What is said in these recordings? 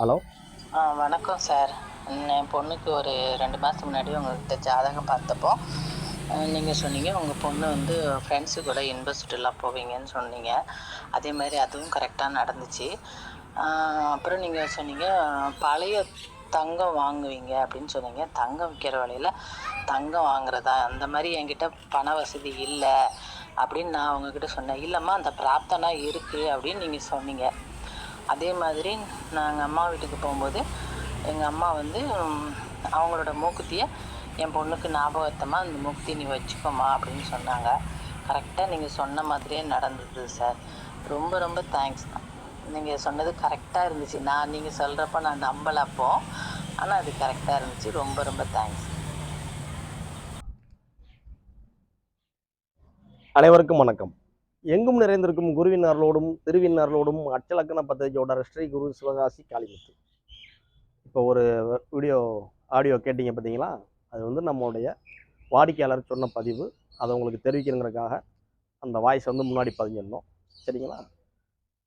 Hello. ஆ வணக்கம் sir. என் பொண்ணுக்கு ஒரு ரெண்டு மாதத்துக்கு முன்னாடி உங்கள்கிட்ட ஜாதகம் பார்த்தப்போ நீங்கள் சொன்னீங்க உங்கள் பொண்ணு வந்து ஃப்ரெண்ட்ஸு கூட இன்ப போவீங்கன்னு சொன்னீங்க. அதே மாதிரி அதுவும் கரெக்டாக நடந்துச்சு. அப்புறம் நீங்கள் சொன்னீங்க பழைய தங்கம் வாங்குவீங்க அப்படின்னு சொன்னீங்க. தங்கம் விற்கிற வழியில் தங்கம் வாங்குறதா? அந்த மாதிரி என்கிட்ட பண வசதி இல்லை அப்படின்னு நான் உங்ககிட்ட சொன்னேன். இல்லைம்மா அந்த பிராப்தனா இருக்குது அப்படின்னு நீங்கள் சொன்னீங்க. அதே மாதிரி நாங்கள் அம்மா வீட்டுக்கு போகும்போது எங்கள் அம்மா வந்து அவங்களோட மூக்குத்தியை என் பொண்ணுக்கு ஞாபகத்தமாக அந்த மூக்குத்தி நீ வச்சுக்கோமா அப்படின்னு சொன்னாங்க. கரெக்டாக நீங்கள் சொன்ன மாதிரியே நடந்தது சார். ரொம்ப ரொம்ப தேங்க்ஸ் நீங்கள் சொன்னது கரெக்டாக இருந்துச்சு. நான் நீங்கள் சொல்கிறப்ப நான் நம்பலை அப்போ. ஆனால் அது கரெக்டாக இருந்துச்சு. ரொம்ப ரொம்ப தேங்க்ஸ் அனைவருக்கும் வணக்கம். எங்கும் நிறைந்திருக்கும் குருவினர்களோடும் திருவினர்களோடும் அச்சலக்கண பத்திரிகையோட ஸ்ரீ குரு சிவகாசி காளிமுத்து. இப்போ ஒரு வீடியோ ஆடியோ கேட்டிங்க பார்த்தீங்களா? அது வந்து நம்மளுடைய வாடிக்கையாளர் சொன்ன பதிவு. அதை உங்களுக்கு தெரிவிக்கணுங்கிறதுக்காக அந்த வாய்ஸ் வந்து முன்னாடி பதிஞ்சிருந்தோம். சரிங்களா?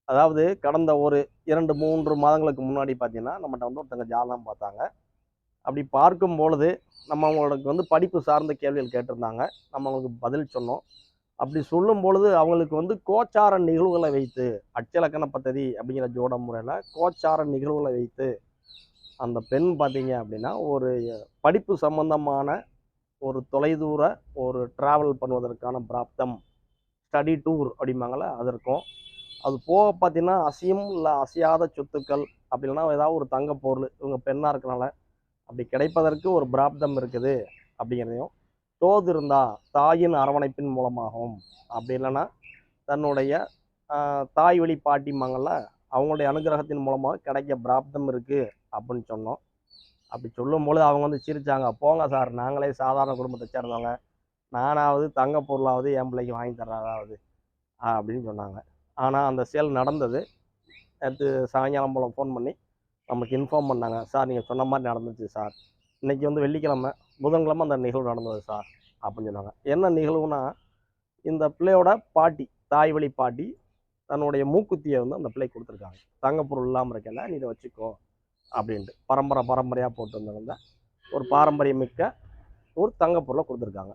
அதாவது கடந்த ஒரு இரண்டு மூன்று மாதங்களுக்கு முன்னாடி பார்த்தீங்கன்னா நம்மகிட்ட வந்து ஒருத்தங்க ஜாதகம் பார்த்தாங்க. அப்படி பார்க்கும் பொழுது நம்ம அவங்களுக்கு வந்து படிப்பு சார்ந்த கேள்விகள் கேட்டிருந்தாங்க. நம்ம அவங்களுக்கு பதில் சொன்னோம். அப்படி சொல்லும் பொழுது அவங்களுக்கு வந்து கோச்சார நிகழ்வுகளை வைத்து அச்சலக்கண பத்ததி அப்படிங்கிற ஜோட முறையில் கோச்சார நிகழ்வுகளை வைத்து அந்த பெண் பார்த்தீங்க அப்படின்னா ஒரு படிப்பு சம்பந்தமான ஒரு தொலைதூர ஒரு ட்ராவல் பண்ணுவதற்கான பிராப்தம் ஸ்டடி டூர் அப்படிம்பாங்கள்ல அதற்கும். அது போக பார்த்தீங்கன்னா அசையும் இல்லை அசையாத சொத்துக்கள் அப்படி இல்லைன்னா ஏதாவது ஒரு தங்க பொருள் இவங்க பெண்ணாக இருக்கனால அப்படி கிடைப்பதற்கு ஒரு பிராப்தம் இருக்குது அப்படிங்கிறதையும் தோது இருந்தா தாயின் அரவணைப்பின் மூலமாகவும் அப்படி இல்லைன்னா தன்னுடைய தாய் வழி பாட்டிம்பாங்கள்ல அவங்களுடைய அனுகிரகத்தின் மூலமாக கிடைக்க பிராப்தம் இருக்குது அப்படின்னு சொன்னோம். அப்படி சொல்லும்போது அவங்க வந்து சிரிச்சாங்க. போங்க சார் நாங்களே சாதாரண குடும்பத்தை சேர்ந்தவங்க. நானாவது தங்க பொருளாவது என் பிள்ளைக்கு வாங்கி தர்றதாவது அப்படின்னு சொன்னாங்க. ஆனால் அந்த சேல் நடந்தது. நேற்று சாயங்காலம் போல் ஃபோன் பண்ணி நமக்கு இன்ஃபார்ம் பண்ணாங்க. சார் நீங்கள் சொன்ன மாதிரி நடந்துச்சு சார். இன்றைக்கி வந்து வெள்ளிக்கிழமை புதன்கிழமை அந்த நிகழ்வு நடந்தது சார். அப்படின்னு சொன்னாங்க. என்ன நிகழ்வுனா இந்த பிள்ளையோட பாட்டி தாய் வழி பாட்டி தன்னுடைய மூக்குத்தியை வந்து அந்த பிள்ளை கொடுத்துருக்காங்க. தங்க பொருள் இல்லாமல் இருக்கல நீ இதை வச்சுக்கோ அப்படின்ட்டு. பரம்பரை பரம்பரையாக போட்டு வந்திருந்த ஒரு பாரம்பரியமிக்க ஒரு தங்க பொருளை கொடுத்துருக்காங்க.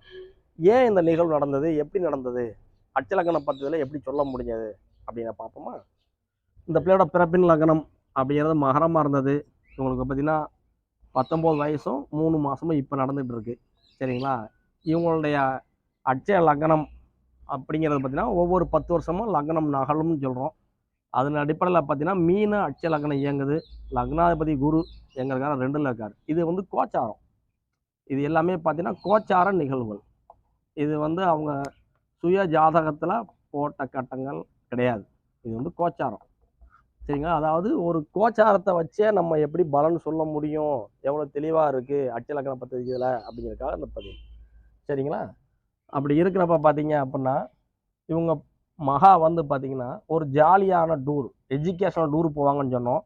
ஏன் இந்த நிகழ்வு நடந்தது? எப்படி நடந்தது? அச்சலக்கண பத்ததில் எப்படி சொல்ல முடிஞ்சது? அப்படின்னு பார்ப்போமா? இந்த பிள்ளையோட பிறப்பின் லக்னம் அப்படிங்கிறது மகரமாக இருந்தது. இவங்களுக்கு பார்த்தீங்கன்னா பத்தொம்போது வயசும் மூணு மாதமும் இப்போ நடந்துகிட்டு இருக்கு. சரிங்களா? இவங்களுடைய அட்சய லக்னம் அப்படிங்கிறது பார்த்தீங்கன்னா ஒவ்வொரு பத்து வருஷமும் லக்னம் நகலும்னு சொல்கிறோம் அதன் அடிப்படையில் பார்த்தீங்கன்னா மீன அட்சய லக்னம் இயங்குது. லக்னாதிபதி குரு எங்களுக்கான ரெண்டில் இருக்கார். இது வந்து கோச்சாரம். இது எல்லாமே பார்த்தீங்கன்னா கோச்சார நிகழ்வுகள். இது வந்து அவங்க சுய ஜாதகத்தில் போட்ட கட்டங்கள் கிடையாது. இது வந்து கோச்சாரம். சரிங்களா? அதாவது ஒரு கோச்சாரத்தை வச்சே நம்ம எப்படி பலன் சொல்ல முடியும்? எவ்வளோ தெளிவாக இருக்குது அட்சலக்கண பத்திரிகையில் அப்படிங்கிறதுக்காக அந்த பதிவு. சரிங்களா? அப்படி இருக்கிறப்ப பார்த்தீங்க அப்படின்னா இவங்க மகா வந்து பார்த்தீங்கன்னா ஒரு ஜாலியான டூர் எஜுகேஷனல் டூர் போவாங்கன்னு சொன்னோம்.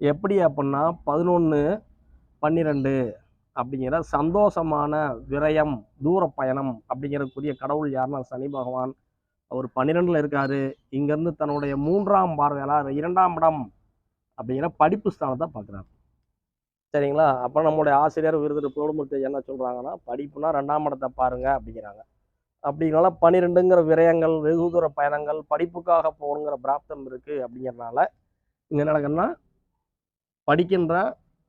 எப்படி அப்படின்னா பதினொன்று பன்னிரெண்டு அப்படிங்கிற சந்தோஷமான விரயம் தூர பயணம் அப்படிங்கிறதுக்குரிய கடவுள் யாருன்னா சனி பகவான். அவர் பன்னிரெண்டில் இருக்காரு. இங்கேருந்து தன்னுடைய மூன்றாம் பார்வையாளர் இரண்டாம் இடம் அப்படிங்கிற படிப்பு ஸ்தானத்தை பார்க்குறாரு. சரிங்களா? அப்போ நம்மளுடைய ஆசிரியர் விருது குடும்பத்தை என்ன சொல்கிறாங்கன்னா படிப்புனா ரெண்டாம் இடத்தை பாருங்க அப்படிங்கிறாங்க. அப்படிங்கிறனால பன்னிரெண்டுங்கிற விரயங்கள் வெகு தூர பயணங்கள் படிப்புக்காக போகணுங்கிற பிராப்தம் இருக்குது அப்படிங்கிறனால இங்கே நடக்குன்னா படிக்கின்ற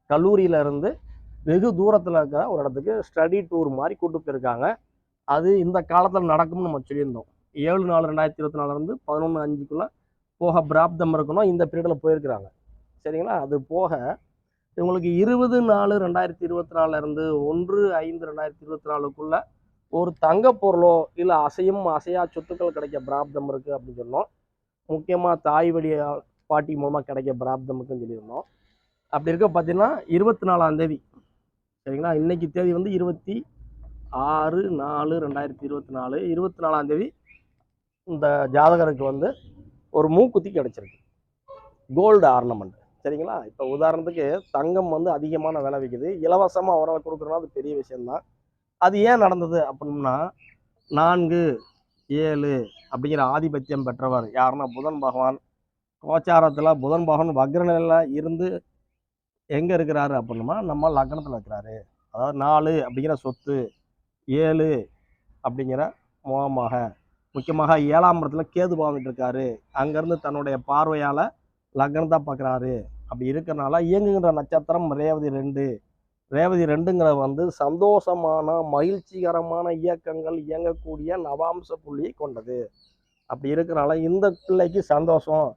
கல்லூரியிலேருந்து வெகு தூரத்தில் இருக்கிற ஒரு இடத்துக்கு ஸ்டடி டூர் மாதிரி கூட்டு போயிருக்காங்க. அது இந்த காலத்தில் நடக்கும்னு நம்ம சொல்லியிருந்தோம். ஏழு நாலு ரெண்டாயிரத்தி இருபத்தி நாலுலேருந்து பதினொன்று அஞ்சுக்குள்ளே போக பிராப்தம் இருக்கணும். இந்த பீரியடில் போயிருக்கிறாங்க. சரிங்களா? அது போக இவங்களுக்கு இருபது நாலு ரெண்டாயிரத்தி இருபத்தி நாலுலேருந்து ஒன்று ஐந்து ரெண்டாயிரத்தி இருபத்தி நாலுக்குள்ள ஒரு தங்க பொருளோ இல்லை அசையும் அசையா சொத்துக்கள் கிடைக்க பிராப்தம் இருக்குது அப்படின்னு சொன்னோம். முக்கியமாக தாய் வழி பாட்டி மூலமாக கிடைக்க பிராப்தம் இருக்குன்னு சொல்லியிருந்தோம். அப்படி இருக்க பார்த்தீங்கன்னா இருபத்தி நாலாம் தேதி. சரிங்களா? இன்னைக்கு தேதி வந்து இருபத்தி ஆறு நாலு ரெண்டாயிரத்தி இருபத்தி நாலு. இருபத்தி நாலாம் தேதி இந்த ஜாதகருக்கு வந்து ஒரு மூக்குத்தி கிடச்சிருக்கு. Gold ornament. சரிங்களா? இப்போ உதாரணத்துக்கு தங்கம் வந்து அதிகமான விலை விற்குது இலவசமாக அவரால் கொடுக்குறோன்னா அது பெரிய விஷயம்தான். அது ஏன் நடந்தது அப்படின்னா நான்கு ஏழு அப்படிங்கிற ஆதிபத்தியம் பெற்றவர் யாருன்னா புதன் பகவான். கோச்சாரத்தில் புதன் பகவான் வக்ரநிலையில் இருந்து எங்கே இருக்கிறாரு அப்படின்னா நம்ம லக்னத்தில் இருக்கிறாரு. அதாவது நாலு அப்படிங்கிற சொத்து ஏழு அப்படிங்கிற மூலமாக முக்கியமாக ஏழாம் இடத்துல கேது பாவிட்டு இருக்காரு. அங்கேருந்து தன்னுடைய பார்வையால் லக்னத்தை பார்க்குறாரு. அப்படி இருக்கிறனால இயங்குகின்ற நட்சத்திரம் ரேவதி ரெண்டு. ரேவதி ரெண்டுங்கிற வந்து சந்தோஷமான மகிழ்ச்சிகரமான இயக்கங்கள் இயங்கக்கூடிய நவாம்ச புள்ளியை கொண்டது. அப்படி இருக்கிறனால இந்த பிள்ளைக்கு சந்தோஷம்.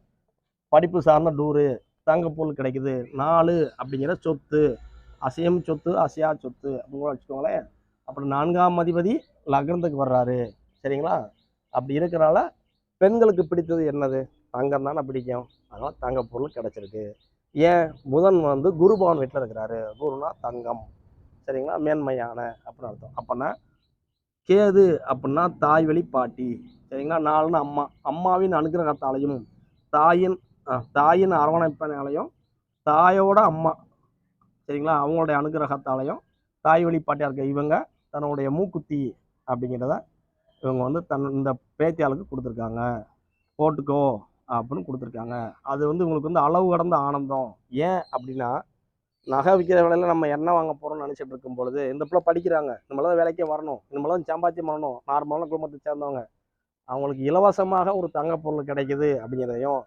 படிப்பு சார்ந்த டூரு தங்கப்பொருள் கிடைக்குது. நாலு அப்படிங்கிற சொத்து அசையும் சொத்து அசையா சொத்து அப்படின்னு வச்சுக்கோங்களேன். அப்புறம் நான்காம் அதிபதி லக்னத்துக்கு வர்றாரு. சரிங்களா? அப்படி இருக்கிறனால பெண்களுக்கு பிடித்தது என்னது? தங்கம் தானே பிடிக்கும். அதனால் தங்க பொருள் கிடச்சிருக்கு. ஏன் புதன் வந்து குருபவன் வீட்டில் இருக்கிறாரு? குருனா தங்கம். சரிங்களா? மேன்மையான அப்படின்னு அர்த்தம். அப்போனா கேது அப்படின்னா தாய் வழி பாட்டி. சரிங்களா? நாலுன்னு அம்மா. அம்மாவின் அனுகிரகத்தாலையும் தாயின் தாயின் அரவணைப்பினாலையும் தாயோட அம்மா. சரிங்களா? அவங்களுடைய அனுகிரகத்தாலையும் தாய் வழி பாட்டியாக இருக்க இவங்க தன்னுடைய மூக்குத்தி அப்படிங்கிறத இவங்க வந்து தன் இந்த பேத்தியாளுக்கு கொடுத்துருக்காங்க. போட்டுக்கோ. அப்படின்னு கொடுத்துருக்காங்க. அது வந்து உங்களுக்கு வந்து அளவு கடந்த ஆனந்தம். ஏன் அப்படின்னா நகை விற்கிற வேலையில் நம்ம என்ன வாங்க போகிறோம்னு நினச்சிட்டு இருக்கும் பொழுது இந்த பிள்ளை படிக்கிறாங்க. நம்மளாம் வேலைக்கே வரணும். நம்மளாம் சம்பாத்தியம் பண்ணணும். நார்மலான குடும்பத்தை சேர்ந்தவங்க. அவங்களுக்கு இலவசமாக ஒரு தங்க பொருள் கிடைக்குது அப்படிங்கிறதையும்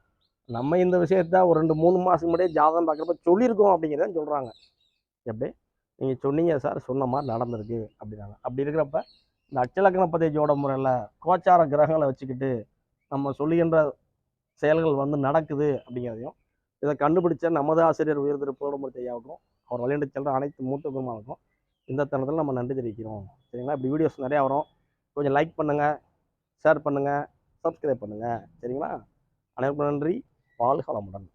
நம்ம இந்த விஷயத்த ஒரு ரெண்டு மூணு மாதத்துக்கு முன்னாடியே ஜாதகம் பார்க்குறப்ப சொல்லியிருக்கோம் அப்படிங்கிறத சொல்கிறாங்க எப்படி? நீங்கள் சொன்னீங்க சார் சொன்ன மாதிரி நடந்திருக்கு அப்படின்னாங்க. அப்படி இருக்கிறப்ப இந்த அச்சலக்கண பதேஜோட முறையில் கோச்சார கிரகங்களை வச்சுக்கிட்டு நம்ம சொல்லுகின்ற செயல்கள் வந்து நடக்குது அப்படிங்கிறதையும் இதை கண்டுபிடிச்ச நமது ஆசிரியர் உயர் திரு புகழமூர்த்தி ஐயாவுக்கும் அவர் வழிநடை செல்கிற அனைத்து மூத்த குருமாவுக்கும் இந்த தருணத்தில் நம்ம நன்றி தெரிவிக்கிறோம். சரிங்களா? இப்படி வீடியோஸ் நிறையா வரும். கொஞ்சம் லைக் பண்ணுங்கள் ஷேர் பண்ணுங்கள் சப்ஸ்கிரைப் பண்ணுங்கள் சரிங்களா? அனைவருக்கும் நன்றி. வாழ்க வளமுடன்.